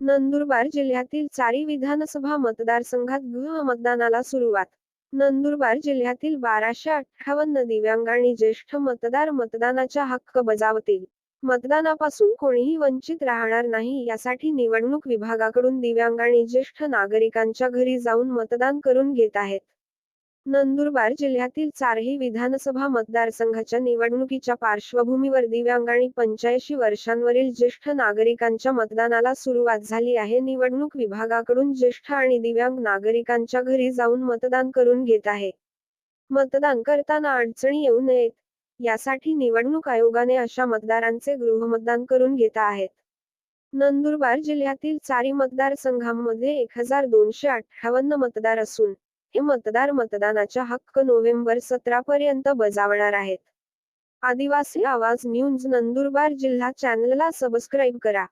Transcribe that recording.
नंदुरबार जिल्ह्यातील चारी विधानसभा मतदारसंघात गृह मतदानाला सुरुवात. नंदुरबार जिल्ह्यातील बाराशे अठ्ठावन्न दिव्यांग आणि ज्येष्ठ मतदार मतदानाचा हक्क बजावतील. मतदानापासून कोणीही वंचित राहणार नाही यासाठी निवडणूक विभागाकडून दिव्यांग आणि ज्येष्ठ नागरिकांच्या घरी जाऊन मतदान करून घेत आहेत. नंदुरबार जिल्ह्यातील चारही विधानसभा मतदारसंघाच्या निवडणुकीच्या पार्श्वभूमीवर दिव्यांग आणि पंच्याऐंशी वर्षांवरील ज्येष्ठ नागरिकांच्या मतदानाला सुरुवात झाली आहे. निवडणूक विभागाकडून ज्येष्ठ आणि दिव्यांग नागरिकांच्या घरी जाऊन मतदान करून घेत आहे. मतदान करताना अडचणी येऊ नयेत यासाठी निवडणूक आयोगाने अशा मतदारांचे गृहमतदान करून घेत आहेत. नंदुरबार जिल्ह्यातील चारी मतदारसंघांमध्ये एक हजार दोनशे अठ्ठावन्न मतदार असून हे मतदार मतदानाच्या हक्क नोव्हेंबर सतरा पर्यंत बजावणार आहेत. आदिवासी आवाज न्यूज नंदुरबार जिल्हा चॅनलला सबस्क्राईब करा.